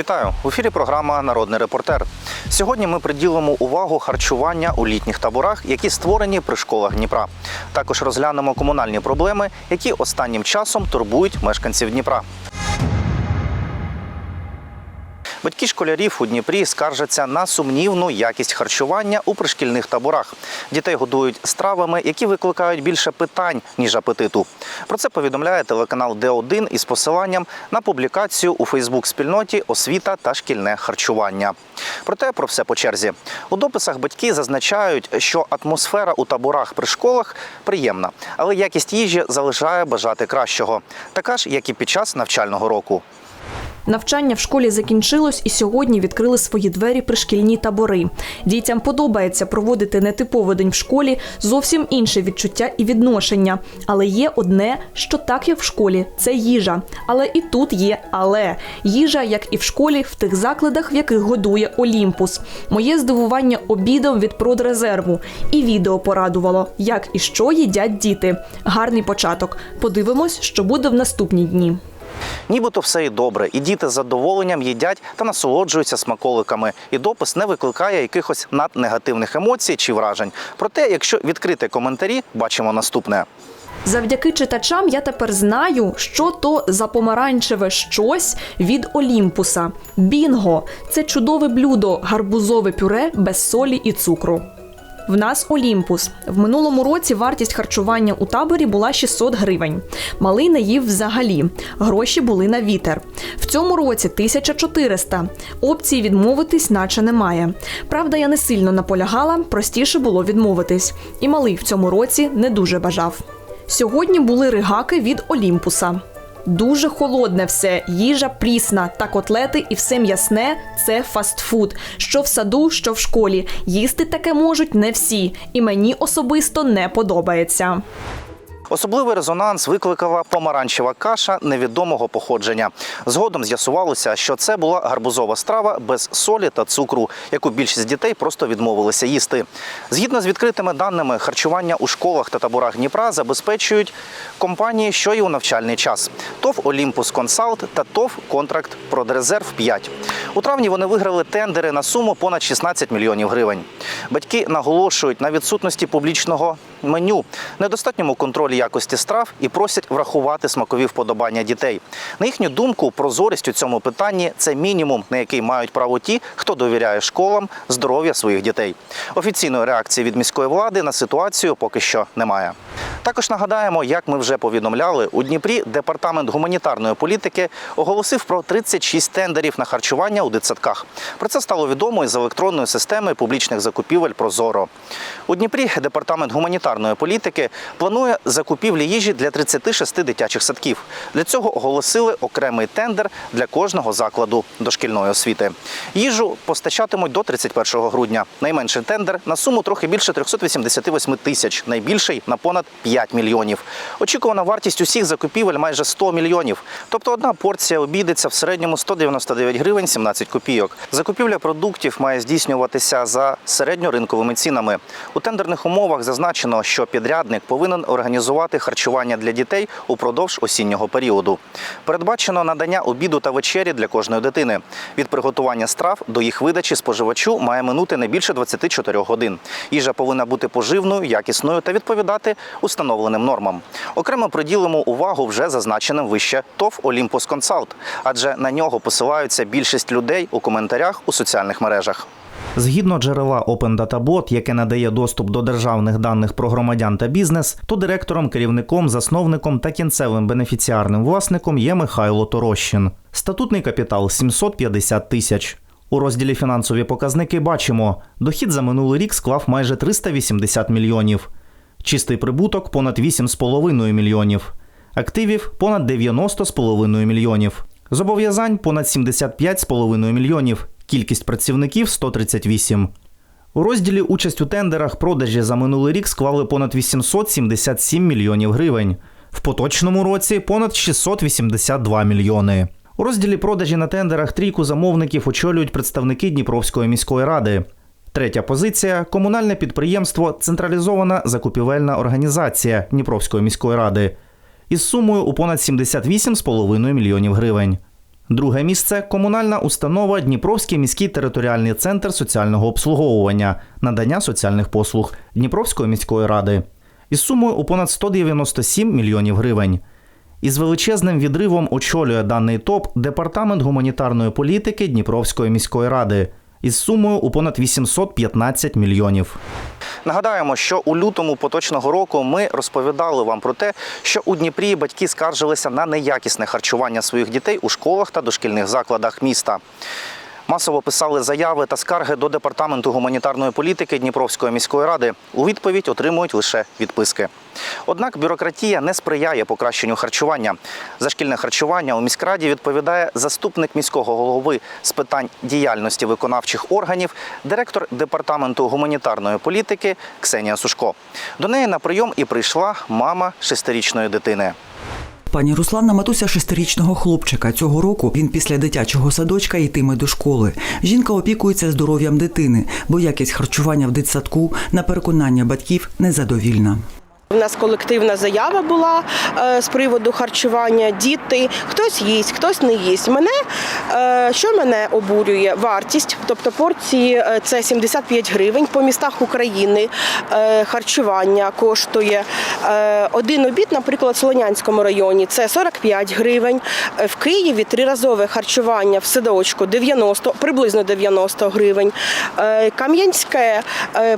Вітаю в ефірі. Програма Народний репортер. Сьогодні ми приділимо увагу харчування у літніх таборах, які створені при школах Дніпра. Також розглянемо комунальні проблеми, які останнім часом турбують мешканців Дніпра. Батьки школярів у Дніпрі скаржаться на сумнівну якість харчування у пришкільних таборах. Дітей годують стравами, які викликають більше питань ніж апетиту. Про це повідомляє телеканал Д1 із посиланням на публікацію у Фейсбук-спільноті Освіта та шкільне харчування. Проте про все по черзі. У дописах батьки зазначають, що атмосфера у таборах при школах приємна, але якість їжі залишає бажати кращого, така ж, як і під час навчального року. Навчання в школі закінчилось і сьогодні відкрили свої двері пришкільні табори. Дітям подобається проводити нетиповий день в школі, зовсім інше відчуття і відношення. Але є одне, що так як в школі, це їжа. Але і тут є але їжа, як і в школі, в тих закладах, в яких годує Олімпус. Моє здивування обідом від продрезерву. І відео порадувало, як і що їдять діти. Гарний початок. Подивимось, що буде в наступні дні. Нібито все і добре, і діти з задоволенням їдять та насолоджуються смаколиками. І допис не викликає якихось наднегативних емоцій чи вражень. Проте, якщо відкрити коментарі, бачимо наступне. Завдяки читачам я тепер знаю, що то за помаранчеве щось від Олімпуса. Бінго це чудове блюдо, гарбузове пюре без солі і цукру. В нас Олімпус. В минулому році вартість харчування у таборі була 600 гривень. Малий не їв взагалі. Гроші були на вітер. В цьому році 1400. Опції відмовитись, наче немає. Правда, я не сильно наполягала, простіше було відмовитись. І малий в цьому році не дуже бажав. Сьогодні були ригаки від Олімпуса. Дуже холодне все, їжа прісна та котлети і все м'ясне це фастфуд. Що в саду, що в школі. Їсти таке можуть не всі, і мені особисто не подобається. Особливий резонанс викликала помаранчева каша невідомого походження. Згодом з'ясувалося, що це була гарбузова страва без солі та цукру, яку більшість дітей просто відмовилися їсти. Згідно з відкритими даними, харчування у школах та таборах Дніпра забезпечують компанії, що й у навчальний час: ТОВ Олімпус Консалт та ТОВ Контракт Продрезерв 5. У травні вони виграли тендери на суму понад 16 мільйонів гривень. Батьки наголошують на відсутності публічного меню, недостатньому контролі якості страв і просять врахувати смакові вподобання дітей. На їхню думку, прозорість у цьому питанні це мінімум, на який мають право ті, хто довіряє школам здоров'я своїх дітей. Офіційної реакції від міської влади на ситуацію поки що немає. Також нагадаємо, як ми вже повідомляли, у Дніпрі департамент гуманітарної політики оголосив про 36 тендерів на харчування у дитсадках. Про це стало відомо із електронної системи публічних закупівель Прозоро. У Дніпрі департамент гуманітарної політики планує закупівлі їжі для 36 дитячих садків. Для цього оголосили окремий тендер для кожного закладу дошкільної освіти. Їжу постачатимуть до 31 грудня. Найменший тендер на суму трохи більше 388 тисяч, найбільший на понад 5 мільйонів. Очікувана вартість усіх закупівель майже 100 мільйонів. Тобто одна порція обійдеться в середньому 199 гривень 17 копійок. Закупівля продуктів має здійснюватися за середньоринковими цінами. У тендерних умовах зазначено, що підрядник повинен організувати харчування для дітей упродовж осіннього періоду. Передбачено надання обіду та вечері для кожної дитини. Від приготування страв до їх видачі споживачу має минути не більше 24 годин. Їжа повинна бути поживною, якісною та відповідати установленим нормам. Окремо приділимо увагу вже зазначеним вище ТОВ Олімпус Консалт, адже на нього посилаються більшість людей у коментарях у соціальних мережах. Згідно джерела Open Data Bot, яке надає доступ до державних даних про громадян та бізнес, то директором, керівником, засновником та кінцевим бенефіціарним власником є Михайло Торощин. Статутний капітал 750 тисяч. У розділі фінансові показники бачимо, дохід за минулий рік склав майже 380 мільйонів. Чистий прибуток понад 8,5 мільйонів. Активів понад 90,5 мільйонів. Зобов'язань понад 75,5 мільйонів. Кількість працівників 138. У розділі участь у тендерах продажі за минулий рік склали понад 877 мільйонів гривень. В поточному році понад 682 мільйони. У розділі продажі на тендерах трійку замовників очолюють представники Дніпровської міської ради. Третя позиція комунальне підприємство Централізована закупівельна організація Дніпровської міської ради із сумою у понад 78,5 мільйонів гривень. Друге місце комунальна установа Дніпровський міський територіальний центр соціального обслуговування, надання соціальних послуг Дніпровської міської ради із сумою у понад 197 мільйонів гривень. Із величезним відривом очолює даний топ департамент гуманітарної політики Дніпровської міської ради із сумою у понад 815 мільйонів. Нагадаємо, що у лютому поточного року ми розповідали вам про те, що у Дніпрі батьки скаржилися на неякісне харчування своїх дітей у школах та дошкільних закладах міста. Масово писали заяви та скарги до департаменту гуманітарної політики Дніпровської міської ради. У відповідь отримують лише відписки. Однак бюрократія не сприяє покращенню харчування. За шкільне харчування у міськраді відповідає заступник міського голови з питань діяльності виконавчих органів, директор департаменту гуманітарної політики Ксенія Сушко. До неї на прийом і прийшла мама шестирічної дитини. Пані Руслана матуся шестирічного хлопчика. Цього року він після дитячого садочка йтиме до школи. Жінка опікується здоров'ям дитини, бо якість харчування в дитсадку на переконання батьків незадовільна. У нас колективна заява була е, з приводу харчування. Діти, хтось їсть, хтось не їсть. Мене е, що мене обурює? Вартість, тобто порції е, це 75 гривень по містах України. Харчування коштує один обід, наприклад, в Солонянському районі це 45 гривень. В Києві триразове харчування в садочку 90, приблизно 90 гривень. Кам'янське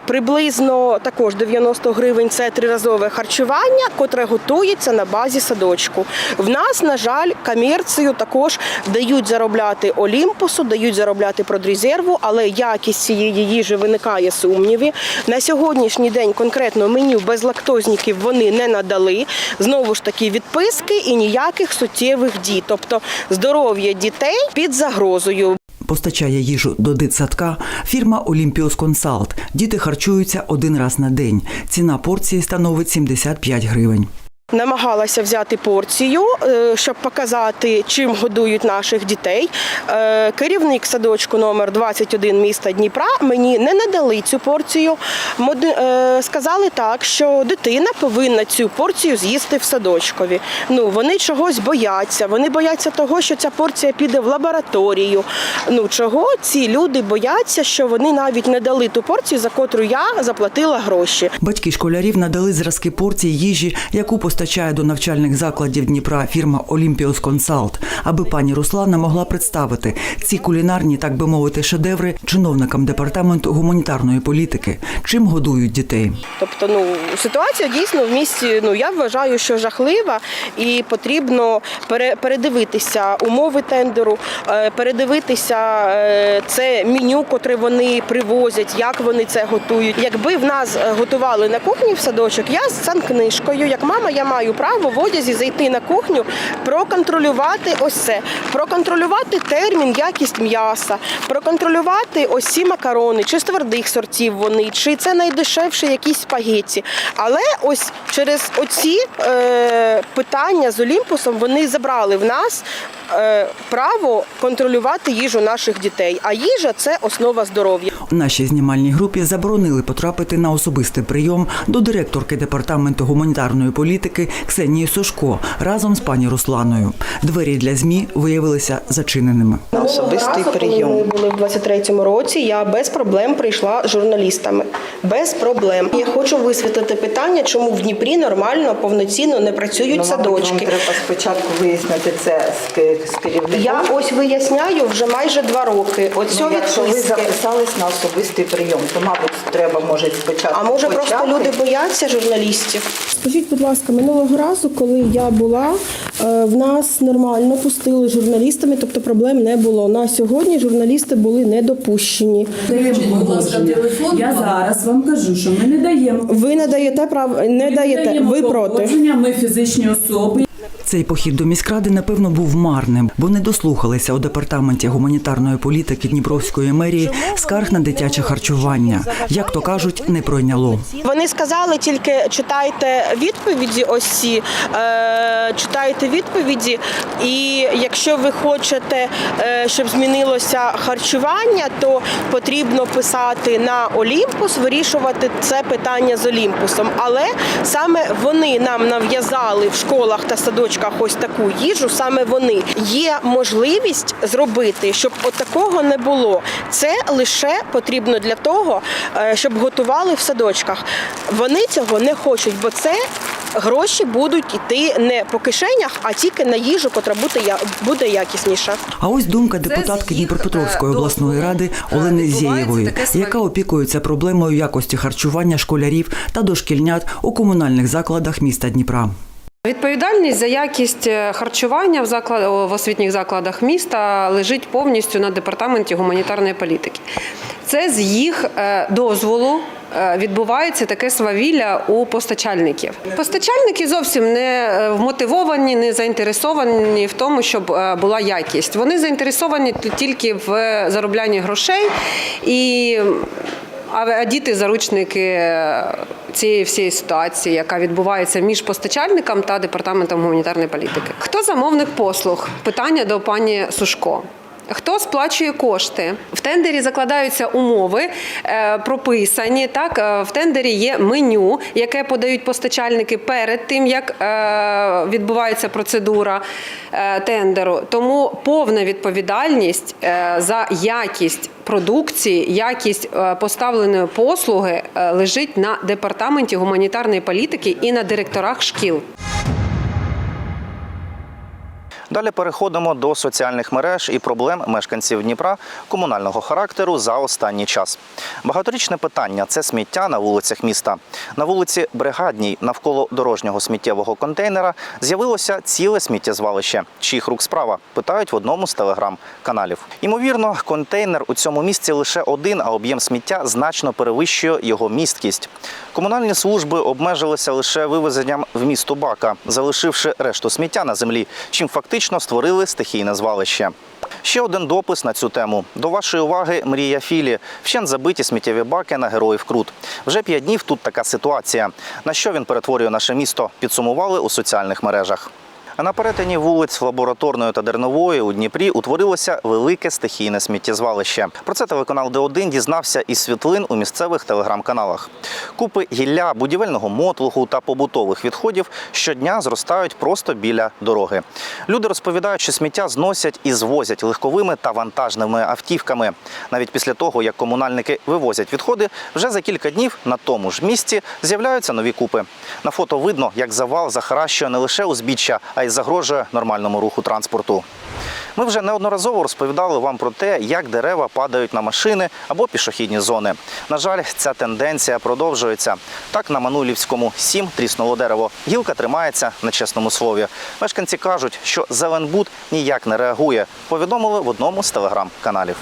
приблизно також 90 гривень. Це триразове харчування, котре готується на базі садочку. В нас, на жаль, комерцію також дають заробляти Олімпусу, дають заробляти продрезерву, але якість цієї їжі виникає сумніві. На сьогоднішній день конкретно меню безлактозників вони не надали. Знову ж таки, відписки і ніяких суттєвих дій. Тобто здоров'я дітей під загрозою. Постачає їжу до дитсадка фірма Олімпіос Консалт. Діти харчуються один раз на день. Ціна порції становить 75 гривень. Намагалася взяти порцію, е, щоб показати, чим годують наших дітей. Е, Керівник садочку номер 21 міста Дніпра мені не надали цю порцію. Е, Сказали так, що дитина повинна цю порцію з'їсти в садочкові. Ну вони чогось бояться. Вони бояться того, що ця порція піде в лабораторію. Ну чого ці люди бояться, що вони навіть не дали ту порцію, за котру я заплатила гроші. Батьки школярів надали зразки порцій їжі, яку постачає до навчальних закладів Дніпра фірма Олімпіос Консалт, аби пані Руслана могла представити ці кулінарні, так би мовити, шедеври чиновникам департаменту гуманітарної політики, чим годують дітей. Тобто, ну ситуація дійсно в місті. Ну я вважаю, що жахлива, і потрібно пере- передивитися умови тендеру, е, передивитися е, це меню, котре вони привозять, як вони це готують. Якби в нас готували на кухні в садочок, я з санкнижкою, як мама, я маю право в одязі зайти на кухню, проконтролювати ось це, проконтролювати термін, якість м'яса, проконтролювати ось ці макарони, чи з твердих сортів вони, чи це найдешевші якісь спагетті. Але ось через оці е, питання з Олімпусом вони забрали в нас право контролювати їжу наших дітей. А їжа це основа здоров'я. У нашій знімальній групі заборонили потрапити на особистий прийом до директорки департаменту гуманітарної політики Ксенії Сушко разом з пані Русланою. Двері для змі виявилися зачиненими. На Особистий прийом. Ми були в 23-му році, я без проблем прийшла з журналістами. Без проблем. Я хочу висвітлити питання, чому в Дніпрі нормально, повноцінно не працюють Ну, садочки. Треба спочатку вияснити це з, з керівником. Я ось виясняю вже майже два роки. Оцю Ну, якщо ви записались на особистий прийом, то, мабуть, треба може спочатку. А може просто люди бояться журналістів? Скажіть, будь ласка, минулого разу, коли я була, е, в нас нормально пустили журналістами, тобто проблем не було. На сьогодні журналісти були не допущені. Будь ласка, телефон. Я зараз вам кажу, що ми не даємо. Ви не даєте прав, не даєте. даємо Ви проти. Ми фізичні особи. Цей похід до міськради, напевно, був марним, бо не дослухалися у департаменті гуманітарної політики Дніпровської мерії скарг на дитяче харчування. Як то кажуть, не пройняло. Вони сказали тільки читайте відповіді. Ось ці е, читайте відповіді, і якщо ви хочете, е, щоб змінилося харчування, то потрібно писати на Олімпус, вирішувати це питання з Олімпусом. Але саме вони нам нав'язали в школах та садочках садочках ось таку їжу, саме вони. Є можливість зробити, щоб от такого не було. Це лише потрібно для того, е, щоб готували в садочках. Вони цього не хочуть, бо це гроші будуть йти не по кишенях, а тільки на їжу, котра буде, я- буде якісніша. А ось думка депутатки Дніпропетровської е, обласної ради е, Олени Зєєвої, яка опікується проблемою якості харчування школярів та дошкільнят у комунальних закладах міста Дніпра. Відповідальність за якість е, харчування в заклад в освітніх закладах міста лежить повністю на департаменті гуманітарної політики. Це з їх е, дозволу. е, Відбувається таке свавілля у постачальників. Постачальники зовсім не вмотивовані, не заінтересовані в тому, щоб була якість. Вони заінтересовані тільки в зароблянні грошей і а діти заручники е, цієї всієї ситуації, яка відбувається між постачальником та департаментом гуманітарної політики. Хто замовник послуг? Питання до пані Сушко. Хто сплачує кошти? В тендері закладаються умови, е, прописані. Так, е, в тендері є меню, яке подають постачальники перед тим, як е, відбувається процедура тендеру. Тому повна відповідальність за якість продукції, якість поставленої послуги лежить на департаменті гуманітарної політики і на директорах шкіл. Далі переходимо до соціальних мереж і проблем мешканців Дніпра комунального характеру за останній час. Багаторічне питання це сміття на вулицях міста. На вулиці Бригадній навколо дорожнього сміттєвого контейнера з'явилося ціле сміттєзвалище. Чиїх рук справа? Питають в одному з телеграм-каналів. Ймовірно, контейнер у цьому місці лише один, а об'єм сміття значно перевищує його місткість. Комунальні служби обмежилися лише вивезенням в місто Бака, залишивши решту сміття на землі, чим фактично створили стихійне звалище. Ще один допис на цю тему. До вашої уваги мрія Філі. Вщент забиті сміттєві баки на героїв Крут. Вже п'ять днів тут така ситуація. На що він перетворює наше місто? Підсумували у соціальних мережах. А на перетині вулиць Лабораторної та Дернової у Дніпрі утворилося велике стихійне сміттєзвалище. Про це телеканал Д1 дізнався із світлин у місцевих телеграм-каналах. Купи гілля, будівельного мотлуху та побутових відходів щодня зростають просто біля дороги. Люди розповідають, що сміття зносять і звозять легковими та вантажними автівками. Навіть після того, як комунальники вивозять відходи, вже за кілька днів на тому ж місці з'являються нові купи. На фото видно, як завал захаращує не лише узбіччя, а й загрожує нормальному руху транспорту. Ми вже неодноразово розповідали вам про те, як дерева падають на машини або пішохідні зони. На жаль, ця тенденція продовжується. Так на Манулівському 7 тріснуло дерево. Гілка тримається на чесному слові. Мешканці кажуть, що Зеленбуд ніяк не реагує. Повідомили в одному з телеграм-каналів.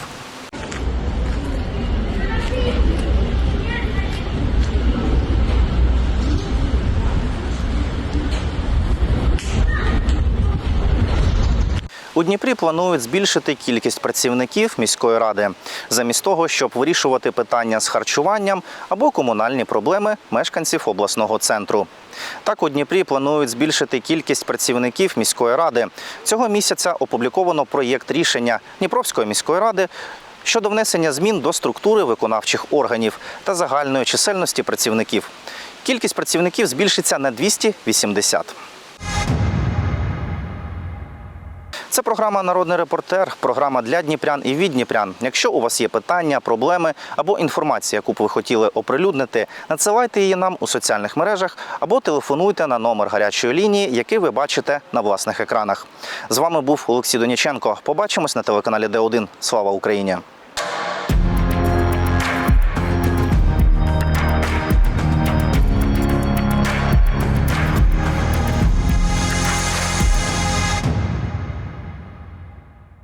У Дніпрі планують збільшити кількість працівників міської ради, замість того, щоб вирішувати питання з харчуванням або комунальні проблеми мешканців обласного центру. Так у Дніпрі планують збільшити кількість працівників міської ради. Цього місяця опубліковано проєкт рішення Дніпровської міської ради. Щодо внесення змін до структури виконавчих органів та загальної чисельності працівників. Кількість працівників збільшиться на 280. Це програма Народний репортер, програма для дніпрян і від дніпрян. Якщо у вас є питання, проблеми або інформація, яку б ви хотіли оприлюднити, надсилайте її нам у соціальних мережах або телефонуйте на номер гарячої лінії, який ви бачите на власних екранах. З вами був Олексій Доніченко. Побачимось на телеканалі Д1. Слава Україні!